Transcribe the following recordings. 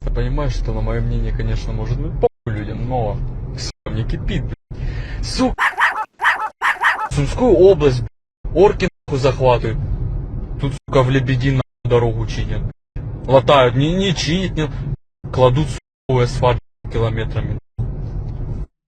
Ты понимаешь, что на мое мнение, конечно, может быть похуй людям, но сука, мне кипит, блядь. Сука. Сумскую область, блядь, орки нахуй захватывают. Тут, сука, в Лебеди дорогу чинят. Латают, не, не чинят, не... Кладут, сука, асфальт километрами.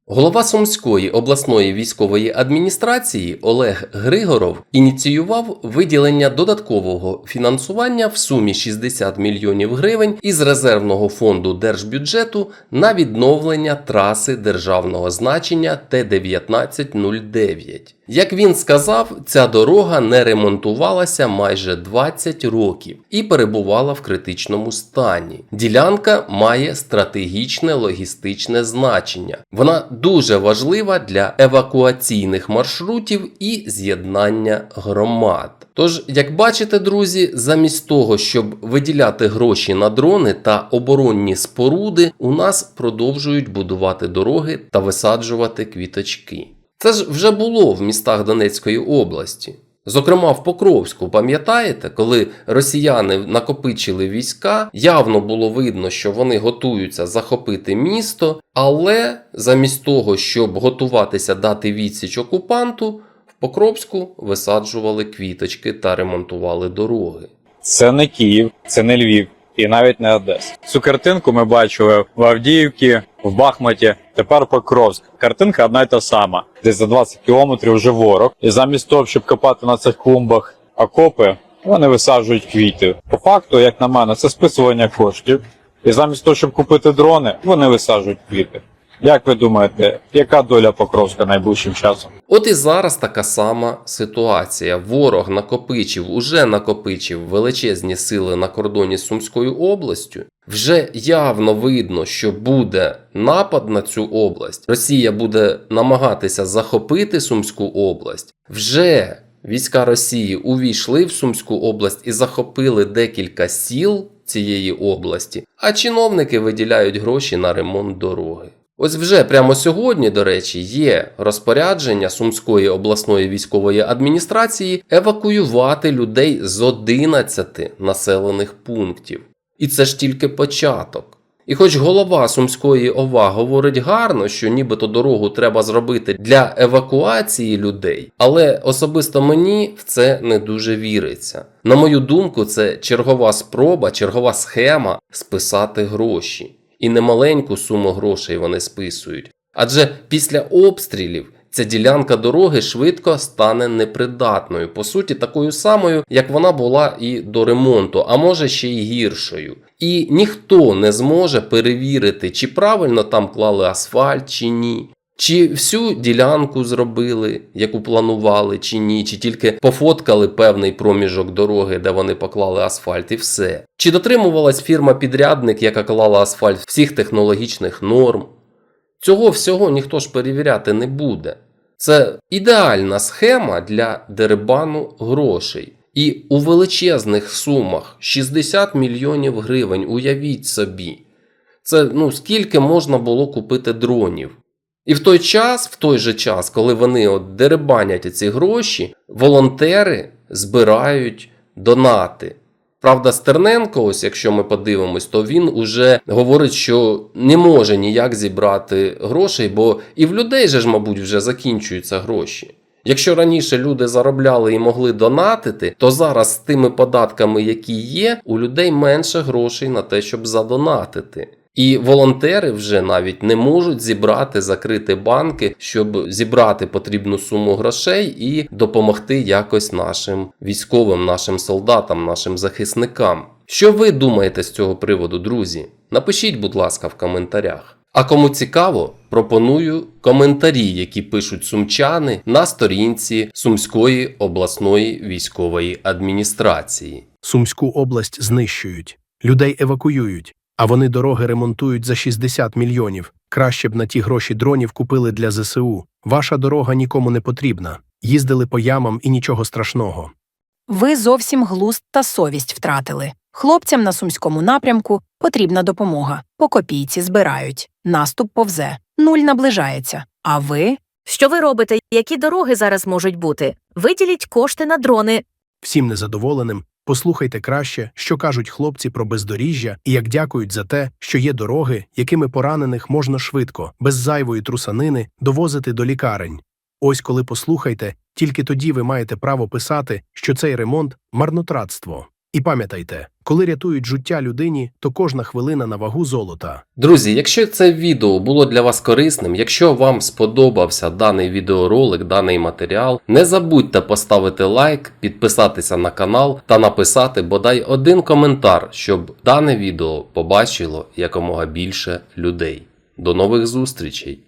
Голова Сумської обласної військової адміністрації Олег Григоров ініціював виділення додаткового фінансування в сумі 60 мільйонів гривень із резервного фонду держбюджету на відновлення траси державного значення Т-1909. Як він сказав, ця дорога не ремонтувалася майже 20 років і перебувала в критичному стані. Ділянка має стратегічне логістичне значення. Вона дуже важлива для евакуаційних маршрутів і з'єднання громад. Тож, як бачите, друзі, замість того, щоб виділяти гроші на дрони та оборонні споруди, у нас продовжують будувати дороги та висаджувати квіточки. Це ж вже було в містах Донецької області. Зокрема, в Покровську, пам'ятаєте, коли росіяни накопичили війська, явно було видно, що вони готуються захопити місто, але замість того, щоб готуватися дати відсіч окупанту, в Покровську висаджували квіточки та ремонтували дороги. Це не Київ, це не Львів і навіть не Одеса. Цю картинку ми бачили в Авдіївці, в Бахмуті, тепер Покровськ. Картинка одна й та сама. Десь за 20 кілометрів вже ворог. І замість того, щоб копати на цих клумбах окопи, вони висаджують квіти. По факту, як на мене, це списування коштів. І замість того, щоб купити дрони, вони висаджують квіти. Як ви думаєте, яка доля Покровська найближчим часом? От і зараз така сама ситуація. Ворог накопичив, уже накопичив величезні сили на кордоні з Сумською областю. Вже явно видно, що буде напад на цю область. Росія буде намагатися захопити Сумську область. Вже війська Росії увійшли в Сумську область і захопили декілька сіл цієї області, а чиновники виділяють гроші на ремонт дороги. Ось вже прямо сьогодні, до речі, є розпорядження Сумської обласної військової адміністрації евакуювати людей з 11 населених пунктів. І це ж тільки початок. І хоч голова Сумської ОВА говорить гарно, що нібито дорогу треба зробити для евакуації людей, але особисто мені в це не дуже віриться. На мою думку, це чергова спроба, чергова схема списати гроші. І немаленьку суму грошей вони списують. Адже після обстрілів ця ділянка дороги швидко стане непридатною, по суті, такою самою, як вона була і до ремонту, а може ще й гіршою. І ніхто не зможе перевірити, чи правильно там клали асфальт, чи ні. Чи всю ділянку зробили, яку планували, чи ні, чи тільки пофоткали певний проміжок дороги, де вони поклали асфальт, і все. Чи дотримувалась фірма-підрядник, яка клала асфальт всіх технологічних норм? Цього всього ніхто ж перевіряти не буде. Це ідеальна схема для дерибану грошей. І у величезних сумах 60 мільйонів гривень, уявіть собі. Це ну скільки можна було купити дронів. І в той час, в той же час, коли вони от деребанять ці гроші, волонтери збирають донати. Правда, Стерненко, ось якщо ми подивимось, то він уже говорить, що не може ніяк зібрати грошей, бо і в людей же ж, мабуть, вже закінчуються гроші. Якщо раніше люди заробляли і могли донатити, то зараз з тими податками, які є, у людей менше грошей на те, щоб задонатити. І волонтери вже навіть не можуть зібрати, закрити банки, щоб зібрати потрібну суму грошей і допомогти якось нашим військовим, нашим солдатам, нашим захисникам. Що ви думаєте з цього приводу, друзі? Напишіть, будь ласка, в коментарях. А кому цікаво, пропоную коментарі, які пишуть сумчани на сторінці Сумської обласної військової адміністрації. Сумську область знищують, людей евакуюють, а вони дороги ремонтують за 60 мільйонів. Краще б на ті гроші дронів купили для ЗСУ. Ваша дорога нікому не потрібна. Їздили по ямам і нічого страшного. Ви зовсім глузд та совість втратили. Хлопцям на сумському напрямку потрібна допомога. По копійці збирають. Наступ повзе. Нуль наближається. А ви? Що ви робите? Які дороги зараз можуть бути? Виділіть кошти на дрони. Всім незадоволеним Послухайте краще, що кажуть хлопці про бездоріжжя і як дякують за те, що є дороги, якими поранених можна швидко, без зайвої трусанини, довозити до лікарень. Ось коли послухайте, тільки тоді ви маєте право писати, що цей ремонт марнотратство. І пам'ятайте, коли рятують життя людині, то кожна хвилина на вагу золота. Друзі, якщо це відео було для вас корисним, якщо вам сподобався даний відеоролик, даний матеріал, не забудьте поставити лайк, підписатися на канал та написати бодай один коментар, щоб дане відео побачило якомога більше людей. До нових зустрічей!